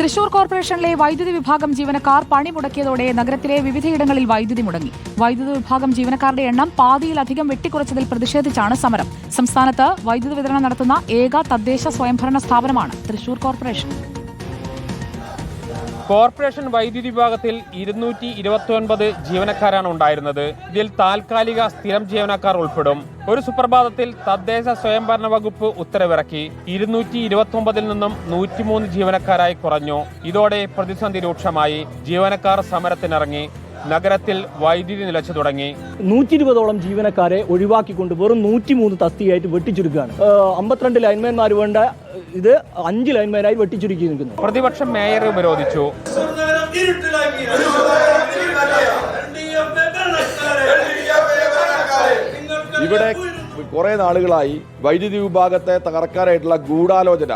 തൃശൂർ കോർപ്പറേഷനിലെ വൈദ്യുതി വിഭാഗം ജീവനക്കാർ പണി മുടക്കിയതോടെ നഗരത്തിലെ വിവിധയിടങ്ങളിൽ വൈദ്യുതി മുടങ്ങി. വൈദ്യുതി വിഭാഗം ജീവനക്കാരുടെ എണ്ണം പാതിയിലധികം വെട്ടിക്കുറച്ചതിൽ പ്രതിഷേധിച്ചാണ് സമരം. സംസ്ഥാനത്ത് വൈദ്യുതി വിതരണം നടത്തുന്ന ഏക തദ്ദേശ സ്വയംഭരണ സ്ഥാപനമാണ് തൃശൂർ കോർപ്പറേഷൻ. കോർപ്പറേഷൻ വൈദ്യുതി വിഭാഗത്തിൽ ഇരുന്നൂറ്റി ഇരുപത്തി ഒൻപത് ജീവനക്കാരാണ് ഉണ്ടായിരുന്നത്. ഇതിൽ താൽക്കാലിക സ്ഥിരം ജീവനക്കാർ ഉൾപ്പെടും. ഒരു സുപ്രഭാതത്തിൽ തദ്ദേശ സ്വയംഭരണ വകുപ്പ് ഉത്തരവിറക്കി. ഇരുന്നൂറ്റി ഇരുപത്തി നിന്നും നൂറ്റിമൂന്ന് ജീവനക്കാരായി കുറഞ്ഞു. ഇതോടെ പ്രതിസന്ധി രൂക്ഷമായി. ജീവനക്കാർ സമരത്തിനിറങ്ങി. നഗരത്തിൽ വൈദ്യുതി നിലച്ചു തുടങ്ങി. നൂറ്റി ഇരുപതോളം ജീവനക്കാരെ ഒഴിവാക്കിക്കൊണ്ട് വെറും നൂറ്റിമൂന്ന് തസ്തിയായിട്ട് വെട്ടിച്ചുരുക്കുകയാണ്. അമ്പത്തിരണ്ട് ലൈൻമാൻമാർ വേണ്ട ഇത് അഞ്ച് ലൈൻമാനായി വെട്ടിച്ചുരുക്കി നിൽക്കുന്നു. പ്രതിപക്ഷം മേയറെ ഉപരോധിച്ചു. ഇവിടെ കുറെ നാളുകളായി വൈദ്യുതി വിഭാഗത്തെ തകർക്കാനായിട്ടുള്ള ഗൂഢാലോചന.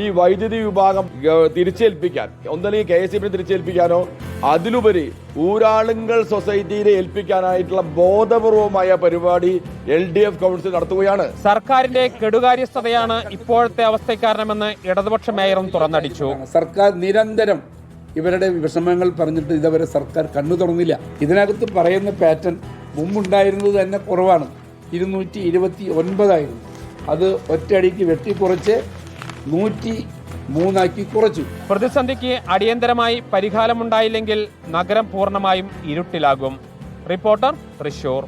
ഈ വൈദ്യുതി വിഭാഗം തിരിച്ചേൽപ്പിക്കാൻ ഒന്നല്ലെങ്കിൽ കെ എസ് ഇബിനെ തിരിച്ചേൽപ്പിക്കാനോ അതിലുപരി ഊരാളുങ്കൽ സൊസൈറ്റിയിലെ ഏൽപ്പിക്കാനായിട്ടുള്ള ബോധപൂർവമായ പരിപാടി എൽ ഡി എഫ് കൗൺസിൽ നടത്തുകയാണ്. സർക്കാരിന്റെ കെടുകാര്യസ്ഥതയാണ് ഇപ്പോഴത്തെ അവസ്ഥയ്ക്ക് കാരണമെന്ന് ഇടതുപക്ഷ മേയറും തുറന്നടിച്ചു. സർക്കാർ നിരന്തരം ഇവരുടെ വിഷമങ്ങൾ പറഞ്ഞിട്ട് ഇതുവരെ സർക്കാർ കണ്ണു തുറന്നില്ല. ഇതിനകത്ത് പറയുന്ന പാറ്റേൺ മുമ്പുണ്ടായിരുന്നത് തന്നെ കുറവാണ്. ഇരുന്നൂറ്റി ഇരുപത്തി ഒൻപതായിരുന്നു. അത് ഒറ്റയടിക്ക് വെട്ടിക്കുറച്ച് നൂറ്റി മൂന്നാക്കി കുറച്ചു. പ്രതിസന്ധിക്ക് അടിയന്തരമായി പരിഹാരമുണ്ടായില്ലെങ്കിൽ നഗരം പൂർണമായും ഇരുട്ടിലാകും. റിപ്പോർട്ടർ തൃശൂർ.